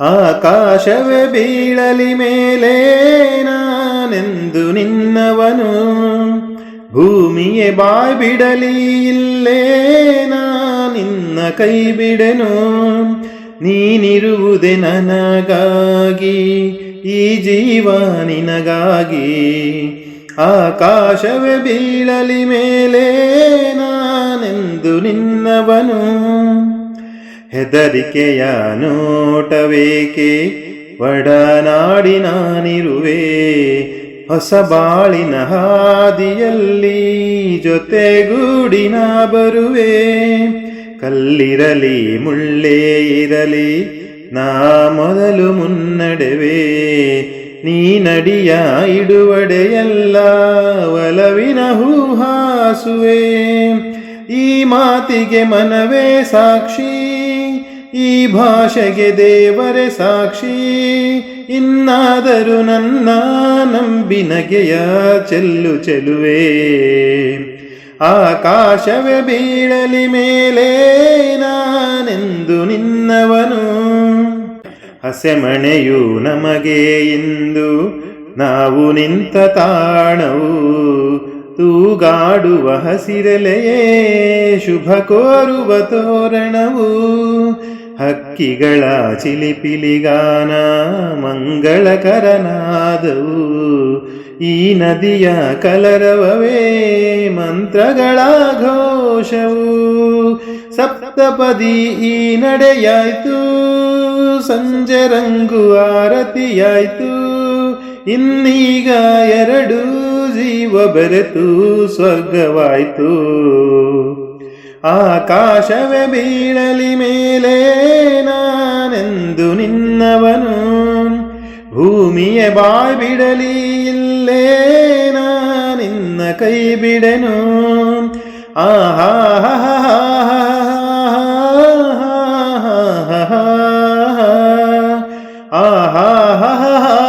ಆಕಾಶವೇ ಬೀಳಲಿ ಮೇಲೆ ನಾನೆಂದು ನಿನ್ನವನು. ಭೂಮಿಯೇ ಬಾಯ್ ಬಿಡಲಿ ಇಲ್ಲೇ ನಾ ನಿನ್ನ ಕೈ ಬಿಡೆನು. ನೀನಿರುವುದೆ ನನಗಾಗಿ, ಈ ಜೀವ ನಿನಗಾಗಿ. ಆಕಾಶವೇ ಬೀಳಲಿ ಮೇಲೆ ನಾನೆಂದು ನಿನ್ನವನು. ಹೆದರಿಕೆಯ ನೋಟವೇಕೆ? ಒಡನಾಡಿ ನಾನಿರುವೆ ಹೊಸ ಬಾಳಿನ ಹಾದಿಯಲ್ಲಿ ಜೊತೆಗೂಡಿನ ಬರುವೆ. ಕಲ್ಲಿರಲಿ, ಮುಳ್ಳೇ ಇರಲಿ, ನಾ ಮೊದಲು ಮುನ್ನಡೆವೆ. ನೀ ನಡಿಯ ಇಡುವಡೆಯಲ್ಲ ಒಲವಿನ ಹೂಹಾಸುವೆ. ಈ ಮಾತಿಗೆ ಮನವೇ ಸಾಕ್ಷಿ, ಈ ಭಾಷೆಗೆ ದೇವರೇ ಸಾಕ್ಷಿ. ಇನ್ನಾದರೂ ನನ್ನ ನಂಬಿನಗೆಯ ಚೆಲ್ಲು ಚೆಲುವೆ. ಆಕಾಶವೇ ಬೀಳಲಿ ಮೇಲೆ ಹಸೆಮಣೆಯು ನಮಗೆ ಇಂದು ನಾವು ನಿಂತ ತಾಣವು ತೂಗಾಡುವ ಹಸಿರಲೆಯೇ ಶುಭ ಕೋರುವ ತೋರಣವು ಹಕ್ಕಿಗಳ ಚಿಲಿಪಿಲಿಗಾನ ಮಂಗಳಕರನಾದವು. ಈ ನದಿಯ ಕಲರವವೇ ಮಂತ್ರಗಳ ಘೋಷವು. ಸಪ್ತಪದಿ ಈ ನಡೆಯಾಯ್ತು. ಸಂಜೆ ರಂಗು ಆರತಿಯಾಯ್ತು. ಇನ್ನೀಗ ಎರಡು ಜೀವ ಬೆರೆತು ಸ್ವರ್ಗವಾಯ್ತು. ಆಕಾಶವೇ ಬೀಳಲಿ ಮೇಲೆ ನಾನೆಂದು ನಿನ್ನವನು. ಭೂಮಿಯ ಬಾಯ್ ಬಿಡಲಿ ಇಲ್ಲೇ ನಿನ್ನ ಕೈ ಬಿಡೆನು. ಆಹಾ আহা হা হা